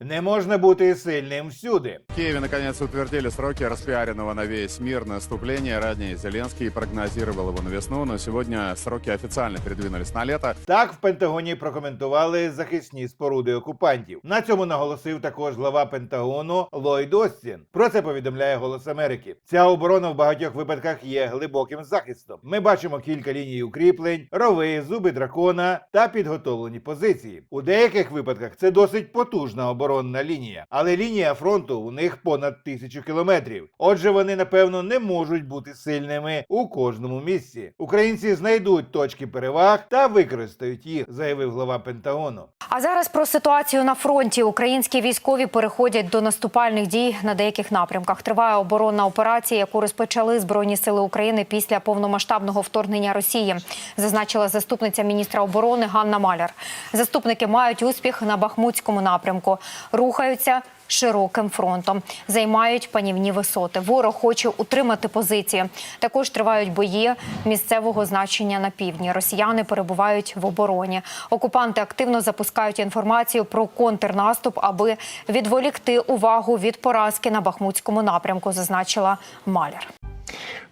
Не можна бути сильним всюди. В Киеве наконец утвердили сроки распиаренного на весь мир наступления. Ранее Зеленский прогнозировал его на весну, но сегодня сроки официально передвинулись на лето. Так в Пентагоні прокоментували захисні споруди окупантів. На цьому наголосив також глава Пентагону Ллойд Остін. Про це повідомляє Голос Америки. Ця оборона в багатьох випадках є глибоким захистом. Ми бачимо кілька ліній укріплень, рови, зуби дракона та підготовлені позиції. У деяких випадках це досить потужна оборонна лінія, але лінія фронту у них понад тисячу кілометрів. Отже, вони напевно не можуть бути сильними у кожному місці. Українці знайдуть точки переваг та використають їх, заявив глава Пентагону. А зараз про ситуацію на фронті. Українські військові переходять до наступальних дій на деяких напрямках. Триває оборонна операція, яку розпочали збройні сили України після повномасштабного вторгнення Росії, зазначила заступниця міністра оборони Ганна Маляр. Заступники мають успіх на Бахмутському напрямку, рухаються. Широким фронтом займають панівні висоти. Ворог хоче утримати позиції. Також тривають бої місцевого значення на півдні. Росіяни перебувають в обороні. Окупанти активно запускають інформацію про контрнаступ, аби відволікти увагу від поразки на бахмутському напрямку. Зазначила Маляр.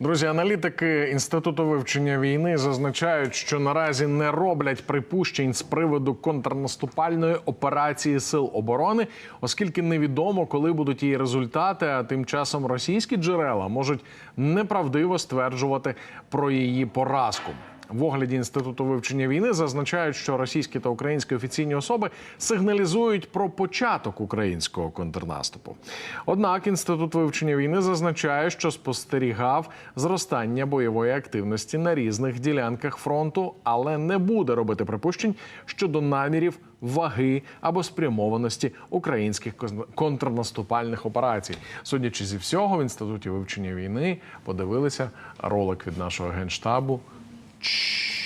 Друзі, аналітики інституту вивчення війни зазначають, що наразі не роблять припущень з приводу контрнаступальної операції сил оборони, оскільки невідомо, коли будуть її результати. А тим часом російські джерела можуть неправдиво стверджувати про її поразку. В огляді інституту вивчення війни зазначають, що російські та українські офіційні особи сигналізують про початок українського контрнаступу. Однак інститут вивчення війни зазначає, що спостерігав зростання бойової активності на різних ділянках фронту, але не буде робити припущень щодо намірів. Ваги або спрямованості українських кон- контрнаступальних операцій, судячи зі всього, в інституті вивчення війни подивилися ролик від нашого генштабу Shh.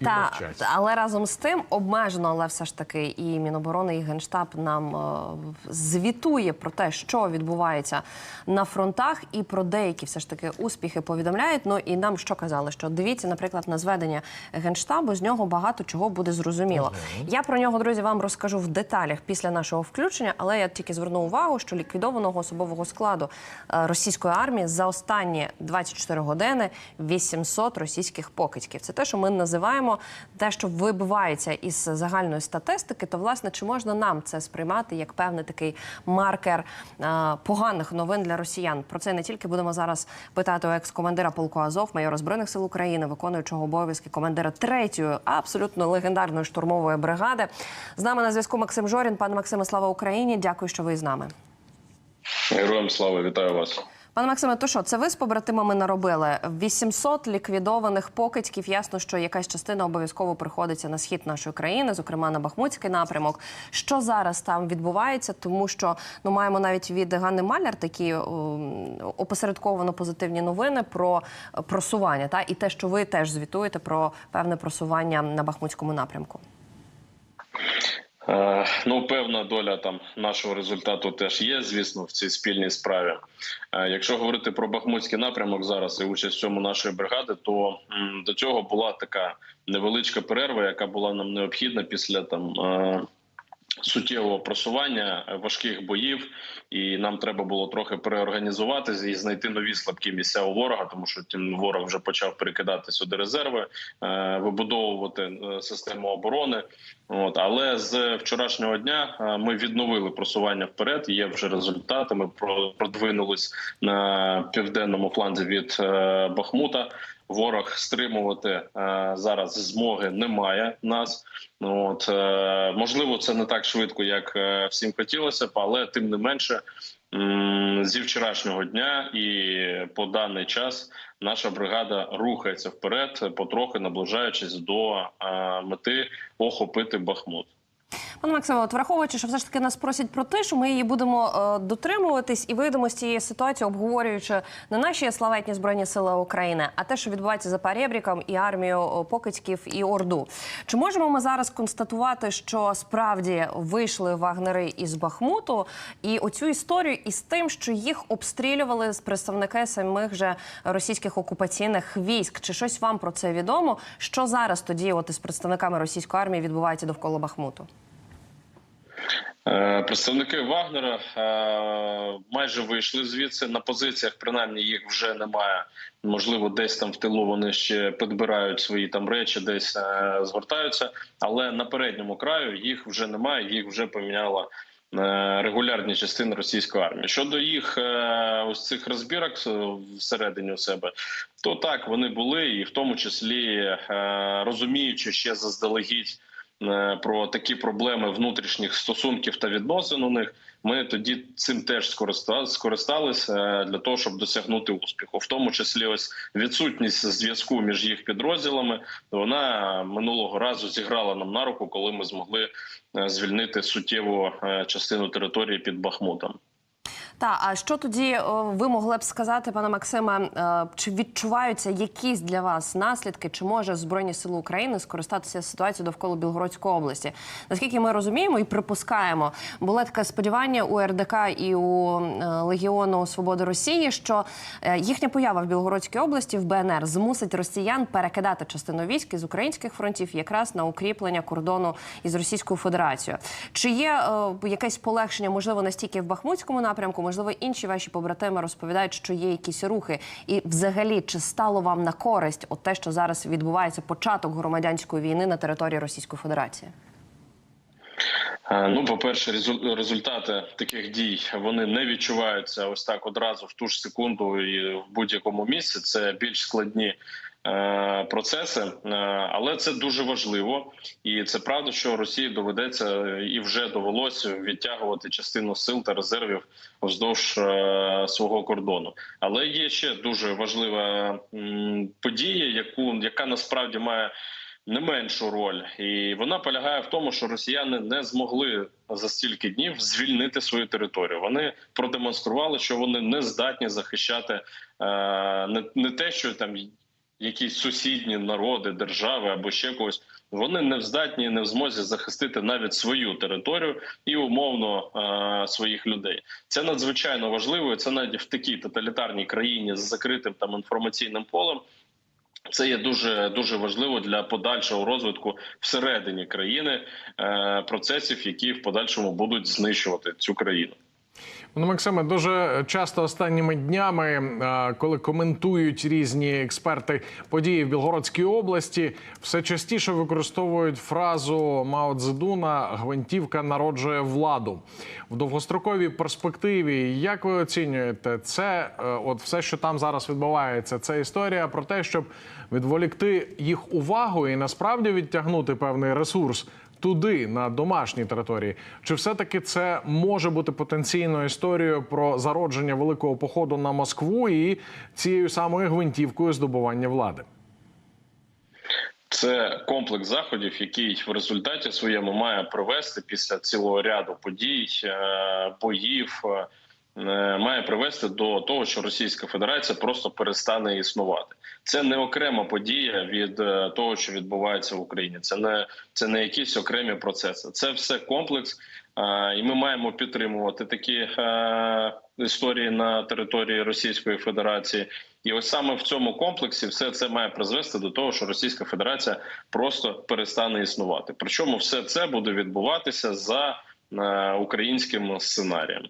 І Та, але разом з тим обмежено, але все ж таки і Міноборони, і Генштаб нам е, звітує про те, що відбувається на фронтах, і про деякі все ж таки успіхи повідомляють. Ну і нам що казали, що дивіться, наприклад, на зведення Генштабу, з нього багато чого буде зрозуміло. Я про нього, друзі, вам розкажу в деталях після нашого включення, але я тільки зверну увагу, що ліквідованого особового складу е, російської армії за останні 24 години 800 російських покидьків. Це те, що ми називаємо те, що вибивається із загальної статистики. То власне чи можна нам це сприймати як певний такий маркер е, поганих новин для росіян? Про це не тільки будемо зараз питати у екс-командира полку Азов, майора збройних сил України, виконуючого обов'язки командира третьої абсолютно легендарної штурмової бригади. З нами на зв'язку Максим Жорін. Пане Максиме, слава Україні! Дякую, що ви з нами. Героям слава, вітаю вас. Пане Максиме, то що це ви з побратимами наробили? 800 ліквідованих покидьків. Ясно, що якась частина обов'язково приходиться на схід нашої країни, зокрема на Бахмутський напрямок. Що зараз там відбувається? Тому що ну маємо навіть від Ганни Маляр такі опосередковано позитивні новини про просування, та і те, що ви теж звітуєте про певне просування на Бахмутському напрямку. Е, ну, певна доля там нашого результату теж є, звісно, в цій спільній справі. Е, якщо говорити про Бахмутський напрямок зараз і участь в цьому нашої бригади, то до цього була така невеличка перерва, яка була нам необхідна після там. Суттєвого просування е, важких боїв, і нам треба було трохи переорганізуватися і знайти нові слабкі місця у ворога, тому що тим ворог вже почав перекидати сюди резерви, е, вибудовувати е, систему оборони. От але з вчорашнього дня ми відновили просування вперед. Є вже результати. Ми про- продвинулись на південному фланзі від Бахмута. Ворог стримувати зараз змоги немає нас. Ну, От можливо, це не так швидко, як е, всім хотілося б, але тим не менше. Зі вчорашнього дня і по даний час наша бригада рухається вперед, потрохи наближаючись до е, мети охопити Бахмут. Пане Максиме, от враховуючи, що все ж таки нас просять про те, що ми її будемо е, дотримуватись і вийдемо з цієї ситуації, обговорюючи не наші славетні збройні сили України, а те, що відбувається за Парєбріком і армію покидьків і орду. Чи можемо ми зараз констатувати, що справді вийшли вагнери із Бахмуту, і оцю історію із тим, що їх обстрілювали з представники самих же російських окупаційних військ? Чи щось вам про це відомо? Що зараз тоді, от із представниками російської армії, відбувається довкола Бахмуту? Е, Представники Вагнера е, майже вийшли звідси на позиціях. Принаймні їх вже немає. Можливо, десь там в тилу вони ще підбирають свої там речі, десь е, згортаються. Але на передньому краю їх вже немає. Їх вже поміняла регулярні частини російської армії. Щодо їх ось цих розбірок всередині у себе, то так вони були, і в тому числі розуміючи ще заздалегідь про такі проблеми внутрішніх стосунків та відносин у них. Ми тоді цим теж скориста- скористалися е, для того, щоб досягнути успіху, в тому числі ось відсутність зв'язку між їх підрозділами. Вона минулого разу зіграла нам на руку, коли ми змогли е, звільнити суттєву е, частину території під Бахмутом. Та а що тоді о, ви могли б сказати, пане Максиме, е, чи відчуваються якісь для вас наслідки, чи може Збройні Сили України скористатися ситуацією довкола Білгородської області? Наскільки ми розуміємо і припускаємо, було таке сподівання у РДК і у е, Легіону Свободи Росії, що е, їхня поява в Білгородській області в БНР змусить росіян перекидати частину військ із українських фронтів якраз на укріплення кордону із Російською Федерацією. Чи є е, якесь полегшення, можливо, настільки в Бахмутському напрямку, можливо, інші ваші побратими розповідають, що є якісь рухи, і взагалі чи стало вам на користь от те, що зараз відбувається початок громадянської війни на території Російської Федерації? Е, Ну, по-перше, результати таких дій вони не відчуваються ось так одразу в ту ж секунду і в будь-якому місці. Це більш складні процеси, е, але це дуже важливо, і це правда, що Росії доведеться е, і вже довелося відтягувати частину сил та резервів вздовж е, свого кордону. Але є ще дуже важлива подія, яку яка насправді має не меншу роль, і вона полягає в тому, що росіяни не змогли за стільки днів звільнити свою територію. Вони продемонстрували, що вони не здатні захищати е, не, не те, що там якісь сусідні народи, держави або ще когось. Вони не здатні, не в змозі захистити навіть свою територію і умовно е, своїх людей. Це надзвичайно важливо. Це навіть в такій тоталітарній країні з закритим там інформаційним полем. Це є дуже дуже важливо для подальшого розвитку всередині країни е, процесів, які в подальшому будуть знищувати цю країну. Ну, Максиме, дуже часто останніми днями, е, коли коментують різні експерти події в Білгородській області, все частіше використовують фразу Мао Цзедуна «Гвинтівка народжує владу в довгостроковій перспективі. Як ви оцінюєте це? е, От все, що там зараз відбувається, це історія про те, щоб відволікти їх увагу і насправді відтягнути певний ресурс туди, на домашній території, чи все-таки це може бути потенційною історією про зародження великого походу на Москву і цією самою гвинтівкою здобування влади? Це комплекс заходів, який в результаті своєму має привести після цілого ряду подій, е, боїв. Е, Має привести до того, що Російська Федерація просто перестане існувати. Це не окрема подія від е, того, що відбувається в Україні. Це не це не якісь окремі процеси. Це все комплекс, е, і ми маємо підтримувати такі історії на території Російської Федерації. І ось саме в цьому комплексі все це має призвести до того, що Російська Федерація просто перестане існувати. Причому все це буде відбуватися за українським сценарієм.